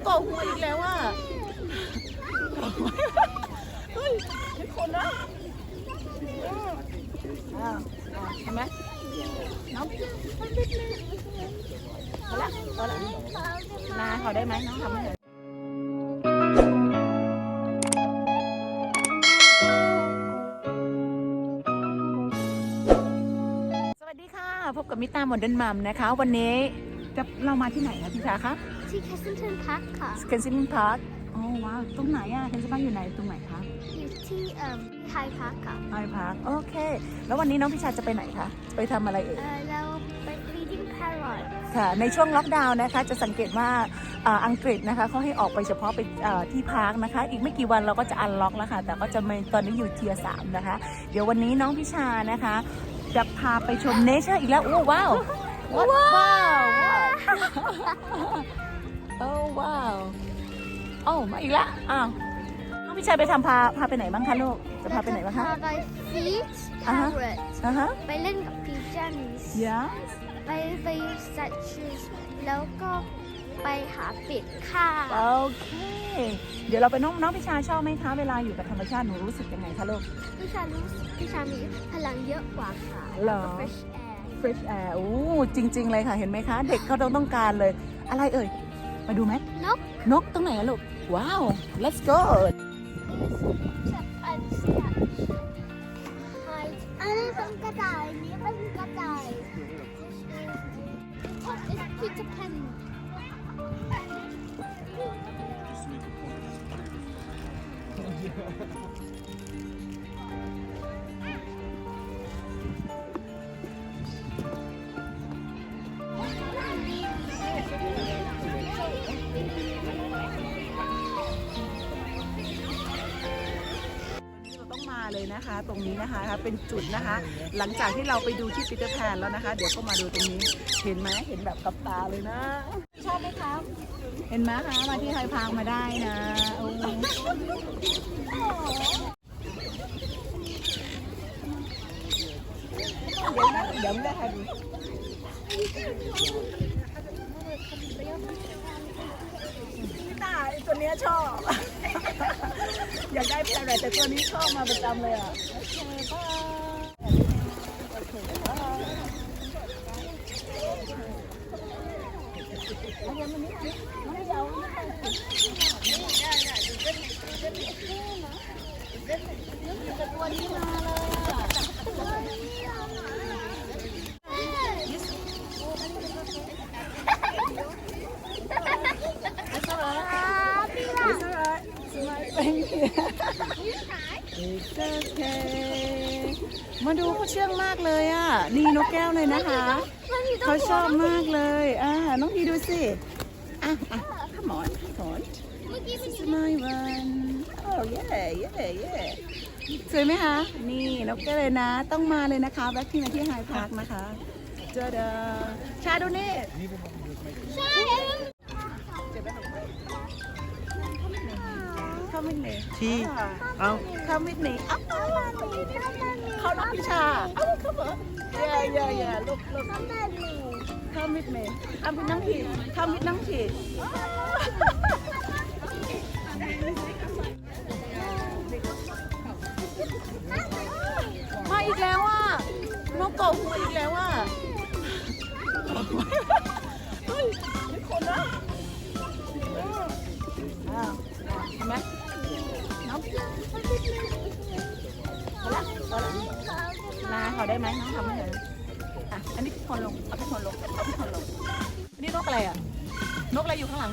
กเกาะหัวอีกแล้วอะเฮ้ยไม่คนนะเห็นไหมน้องพอละพอละนาเขาได้ไหมน้องทำให้หน่อยสวัสดีค่ะพบกับมิตาโมเดินมัมนะคะ วันนี้จะเรามาที่ไหนคะพี่ชาคะ ที่แคสซิงตันพาร์คค่ะเคนซิงพาร์คโอ้ว้าวตรงไหนอะเคนซิงพาร์คอยู่ไหนตรงไหนคะอยู่ที่เอ่อไฮพาร์คค่ะไอพาร์คโอเค แล้ววันนี้น้องพิชาจะไปไหนคะ ไปทำอะไรเอ่ย เอ่อเราไป reading parrot ค่ะในช่วงล็อกดาวน์นะคะจะสังเกตว่าอ่าอังกฤษนะคะเขาให้ออกไปเฉพาะไปเอ่อที่พาร์คนะคะ อีกไม่กี่วันเราก็จะอันล็อกแล้วค่ะ แต่ก็จะไม่ตอนนี้อยู่เทียสามนะคะ เดี๋ยววันนี้น้องพิชานะคะ จะพาไปชมเนเชอร์อีกแล้วโอ้ว้าวว้าวว้าว โอ้ว้าวโอ้มาอีกแล้วอ้าวน้องพิชาไปทำพาพาไปไหนบ้างคะลูกจะพาไปไหนบ้างคะ พาไป feed อ่าฮะ parrot อ่าฮะไปเล่นกับ pigeons yes ไปไป statues แล้วก็ไปหาเป็ดค่ะโอเค เดี๋ยวเราไปน้องน้องพิชาชอบไหมคะเวลาอยู่กับธรรมชาติหนูรู้สึกยังไงคะลูก พี่ชารู้สึกพี่ชามีพลังเยอะกว่าค่ะเหรอ แล้วก็ fresh air fresh air โอ้จริง ๆ เลยค่ะ เห็นไหมคะ เด็กเขาต้องต้องการเลย อะไรเอ่ย มาดูไหมนก นกตรงไหนอะลูก ว้าว let's go อันนี้เป็นกระต่ายอันนี้เป็นกระต่าย What is Peter Pan เรา ตรงนี้นะคะเป็นจุดนะคะ หลังจากที่เราไปดูที่ปีเตอร์แพนแล้วนะคะ เดี๋ยวก็มาดูตรงนี้ เห็นไหมเห็นแบบกับตาเลยนะ ชอบไหมครับ เห็นไหมคะมาที่ไฮพาร์คมาได้นะโอ้เดี๋ยวนะเดี๋ยวไม่ได้ค่ะดูพี่ตาไอ้ตัวเนี้ยชอบ อยากได้แพรแต่ตัวนี้ชอบมาประจำเลยอะโอเคบายโอเคบายเอาเดี๋ยวมันนี้มันไม่ยาวไม่ไปตัวนี้มาเลย It's okay. มาดูเขาเชื่องมากเลยอะ นี่นกแก้วเลยนะคะ เขาชอบมากเลย อ่า น้องพีดูสิ อะอะ come on come on เมื่อกี้มัน This is my one oh yeah yeah yeah สวยไหมคะ นี่นกแก้วเลยนะ ต้องมาเลยนะคะแบ็คที่มาที่ไฮพาร์คนะคะเจอเดอชาดูนี่ใช่ Come with me ที่เอา Come with me อ้าวเขาน้องพิชาอ้าวเขาบอก yeah yeah yeah look look Come with me Come with น้องพี Come with น้องพีมาอีกแล้วอะนกเกาะหัวอีกแล้วอะเฮ้ยไม่คนนะอ้าวเห็นไหมน้องพอ ลาเขาได้ไหมน้องทำให้หน่อยอะอันนี้พี่คนลงเอาพี่คนลงเอาพี่คนลงอันนี้นกอะไรอะ นกอะไรอยู่ข้างหลัง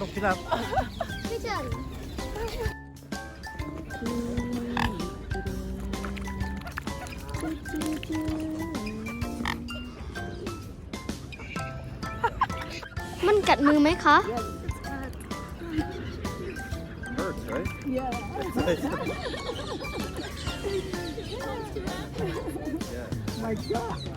ตกที่รับพี่เฉินมันกัดมือไหมคะ works, right? Yeah. yeah. My God.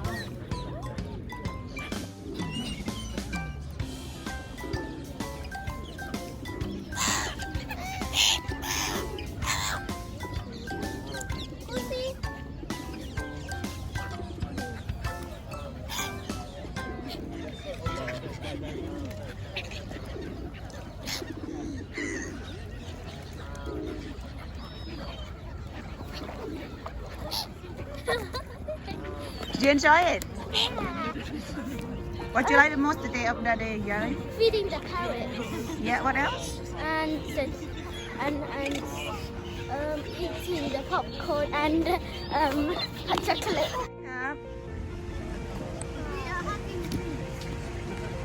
enjoy it What you like the most today of the day Yari Feeding the parrot Yeah what else and the- and and um, eating the popcorn and um, hot chocolate. ครับ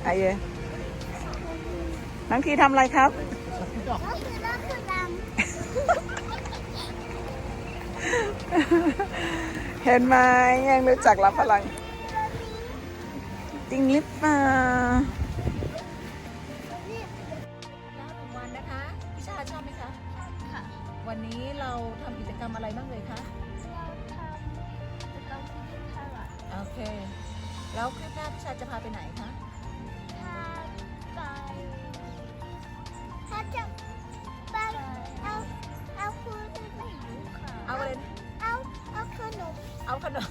ไอเยน้องทีทำอะไรครับ เห็นไหมยังรู้จักรับพลัง จริงหรือเปล่าแล้วหนึ่งวันนะคะพี่ชาชอบไหมคะค่ะ วันนี้เราทำกิจกรรมอะไรบ้างเลยคะเราทำกิจกรรมที่พาราโอเค แล้วคลิปหน้าพี่ชาจะพาไปไหนคะพาไปถ้าจะ อาขนม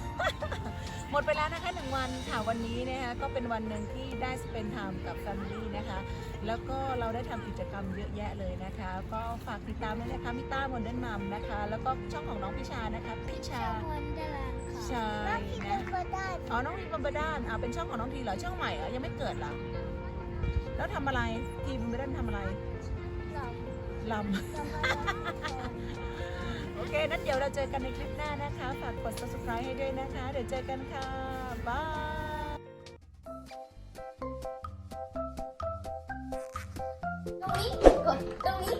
หมดไปแล้วนะคะหนึ่งวันค่ะวันนี้นะคะก็เป็นวันหนึ่งที่ได้สเปนไทม์กับแฟมิลี่นะคะ แล้วก็เราได้ทำกิจกรรมเยอะแยะเลยนะคะ ก็ฝากติดตามด้วยนะคะมิต้าโมเดิร์นมัมนะคะ แล้วก็ช่องของน้องพิชานะคะพิชาวันเดอร์แลนด์ค่ะใช่แล้วพี่นะก็ได้อ๋อน้องทีบัมเบอร์ด้านอ่าเป็นช่องของน้องทีเหรอช่องใหม่เหรอยังไม่เกิดเหรอแล้วทำอะไรทีบัมเบอร์ด้านทำอะไรเราลำเรามา โอเค นั้นเดี๋ยวเราเจอกันในคลิปหน้านะคะ ฝากกด subscribe ให้ด้วยนะคะ เดี๋ยวเจอกันค่ะ บายตรงนี้กดตรงนี้